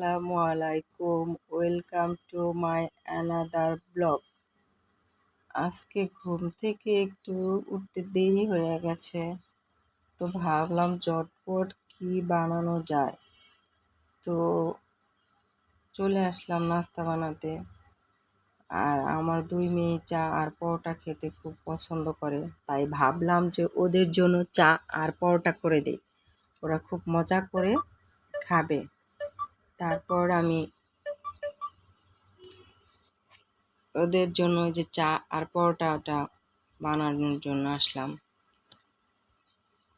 আসসালামু আলাইকুম। Welcome to my another blog. আজকে ঘুম থেকে একটু উঠতে দেরি হয়ে গেছে, তো ভাবলাম চটপট কি বানানো যায়। তো চলে আসলাম নাস্তা বানাতে। আর আমার দুই মেয়ে চা আর পরোটা খেতে খুব পছন্দ করে, তাই ভাবলাম যে ওদের জন্য চা আর পরোটা করে দিই। ওরা খুব মজা করে খাবে। তারপর আমি ওদের জন্য যে চা আর পরোটাটা বানানোর জন্য আসলাম।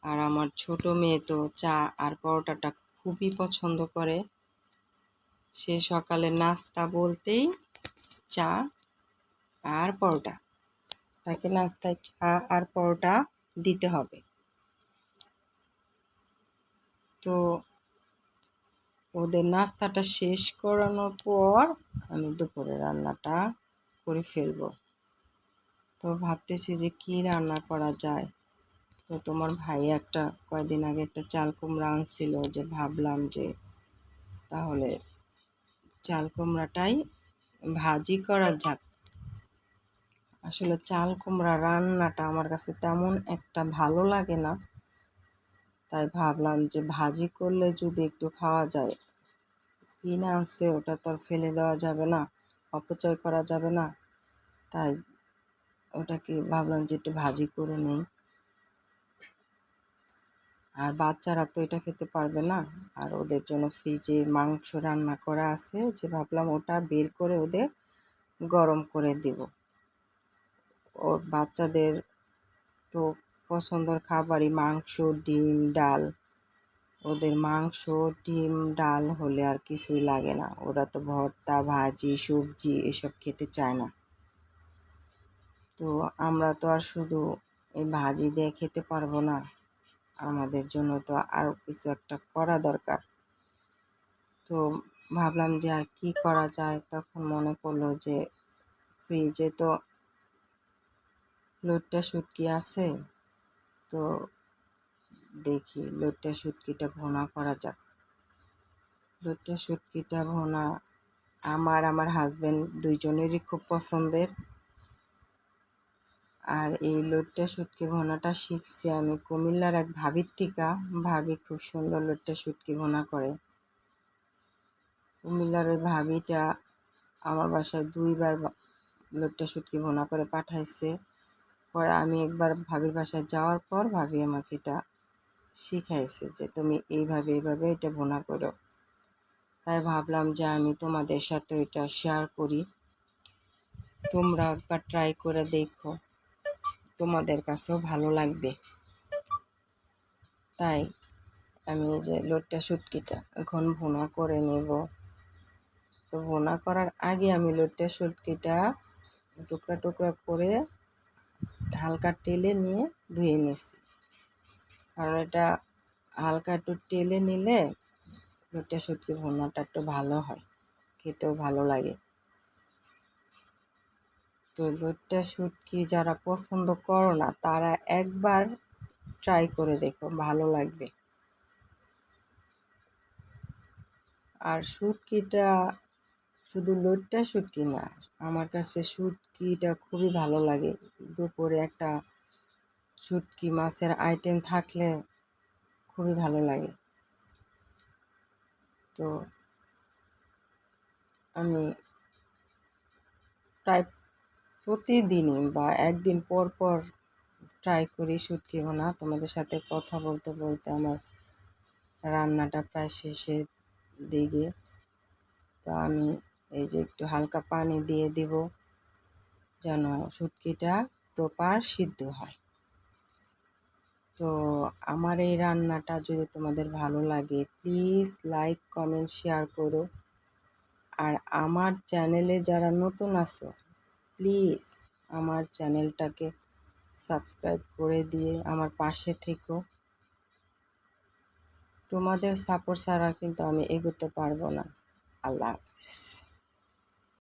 আর আমার ছোট মেয়ে তো চা আর পরোটাটা খুবই পছন্দ করে। সে সকালে নাস্তা বলতেই চা আর পরোটা, তাকে নাস্তায় চা আর পরোটা দিতে হবে। তো ওদের নাস্তাটা শেষ করানোর পর আমি দুপুরে রান্নাটা করে ফেলব। তো ভাবতেছি যে কি রান্না করা যায়? তো তোমার ভাই একটা কয়দিন আগে একটা চাল কুমড়া আনছিল যে ভাবলাম যে তাহলে চাল কুমড়াটাই ভাজি করা যাক। আসলে চাল কুমড়া রান্নাটা আমার কাছে তেমন একটা ভালো লাগে না। তাই ভাবলাম যে ভাজি করলে যদি একটু খাওয়া যায়। কিনে আছে ওটা তো আর ফেলে দেওয়া যাবে না, অপচয় করা যাবে না। তাই ওটাকে ভাবলাম যে একটু ভাজি করে নেই। আর বাচ্চারা তো এটা খেতে পারবে না, আর ওদের জন্য ফ্রিজে মাংস রান্না করা আছে যে ভাবলাম ওটা বের করে ওদের গরম করে দেব। ওর বাচ্চাদের তো পছন্দের খাবারই মাংস, ডিম, ডাল। ওদের মাংস, ডিম, ডাল হলে আর কিছুই লাগে না। ওরা তো ভর্তা, ভাজি, সবজি এসব খেতে চায় না। তো আমরা তো আর শুধু এই ভাজি দিয়ে খেতে পারব না। আমাদের জন্য তো আরও কিছু একটা করা দরকার। তো ভাবলাম যে আর কি করা যায়? তখন মনে পড়ল যে ফ্রিজে তো লোটটা শুটকি আছে। তো দেখি, লোটটা শুটকিটা ভোনা করা যাক। লোটটা শুটকিটা ভোনা আমার আমার হাজব্যান্ড দুইজনেরই খুব পছন্দের। আর এই লোটটা শুটকি ভোনাটা শিখছি আমি কুমিল্লার এক ভাবির থেকে। ভাবি খুব সুন্দর লোটটা শুটকি ভোনা করে। কুমিল্লার ওই ভাবিটা আমার বাসায় দুইবার লোটটা শুটকি ভোনা করে পাঠাইছে। পরে আমি একবার ভাবির বাসায় যাওয়ার পর ভাবি আমাকে এটা শিখাইছে যে তুমি এইভাবে এইভাবে এটা ভোনা করো। তাই ভাবলাম যে আমি তোমাদের সাথে এটা শেয়ার করি। তোমরা একবার ট্রাই করে দেখো। তোমাদের কাছেও ভালো লাগবে। তাই আমি যে লোটটা শুটকিটা এখন ভুনা করে নেব। তো ভুনা করার আগে আমি লোটটা শুটকিটা টুকরা টুকরা করে হালকা টেলে নিয়ে ধুয়ে নিচ্ছি। কারণ এটা হালকা একটু টেলে নিলে লোটটা শুটকি ভুনাটা একটু ভালো হয়, খেতেও ভালো লাগে। তো লোটটা শুটকি যারা পছন্দ করো না, তারা একবার ট্রাই করে দেখো, ভালো লাগবে। আর শুটকিটা শুধু লোটটা শুটকি না, আমার কাছে শুটকিটা খুবই ভালো লাগে। দুপুরে একটা শুটকি মাছের আইটেম থাকলে খুবই ভালো লাগে। তো আমি প্রায় প্রতিদিনই বা একদিন পর পর ট্রাই করি শুটকি ভোনা। তোমাদের সাথে কথা বলতে বলতে আমার রান্নাটা প্রায় শেষের দিকে। তো আমি এই যে একটু হালকা পানি দিয়ে দিব। যেন শুটকিটা প্রপার সিদ্ধ হয়। তো আমার এই রান্নাটা যদি তোমাদের ভালো লাগে প্লিজ লাইক কমেন্ট শেয়ার করো। আর আমার চ্যানেলে যারা নতুন আছো প্লিজ আমার চ্যানেলটাকে সাবস্ক্রাইব করে দিয়ে আমার পাশে থেকো। তোমাদের সাপোর্ট ছাড়া কিন্তু আমি এগোতে পারব না। আল্লাহ হাফিজ।